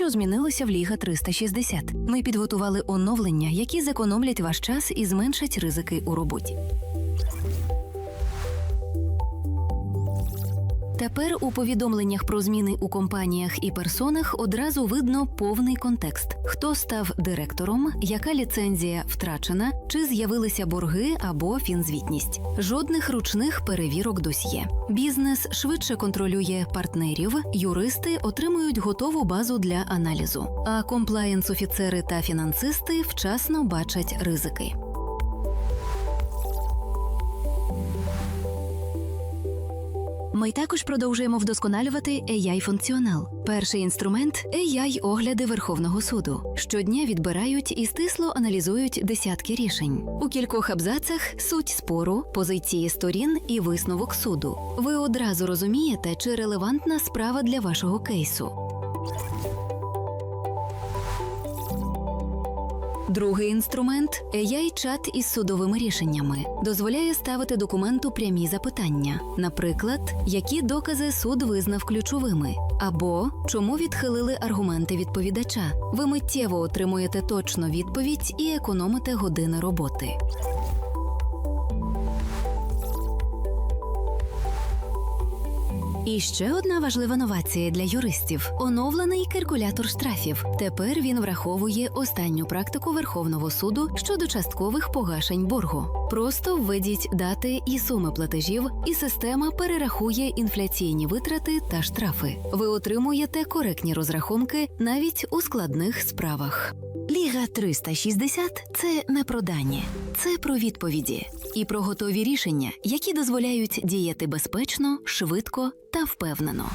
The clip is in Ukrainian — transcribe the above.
що змінилося в Ліга 360. Ми підготували оновлення, які зекономлять ваш час і зменшать ризики у роботі. Тепер у повідомленнях про зміни у компаніях і персонах одразу видно повний контекст: хто став директором, яка ліцензія втрачена, чи з'явилися борги або фінзвітність. Жодних ручних перевірок досьє. Бізнес швидше контролює партнерів, юристи отримують готову базу для аналізу, а комплаєнс-офіцери та фінансисти вчасно бачать ризики. Ми також продовжуємо вдосконалювати ai функціонал. Перший інструмент ai огляди Верховного суду. Щодня відбирають і стисло аналізують десятки рішень. У кількох абзацах суть спору, позиції сторін і висновок суду. Ви одразу розумієте, чи релевантна справа для вашого кейсу. Другий інструмент ai чат із судовими рішеннями дозволяє ставити документу прямі запитання, наприклад, які докази суд визнав ключовими, або чому відхилили аргументи відповідача. Ви миттєво отримуєте точну відповідь і економите години роботи. І ще одна важлива новація для юристів: оновлений калькулятор штрафів. Тепер він враховує останню практику Верховного суду щодо часткових погашень боргу. Просто введіть дати і суми платежів, і система перерахує інфляційні витрати та штрафи. Ви отримуєте коректні розрахунки навіть у складних справах. Ліга 360 – це не про дані, це про відповіді і про готові рішення, які дозволяють діяти безпечно, швидко та впевнено.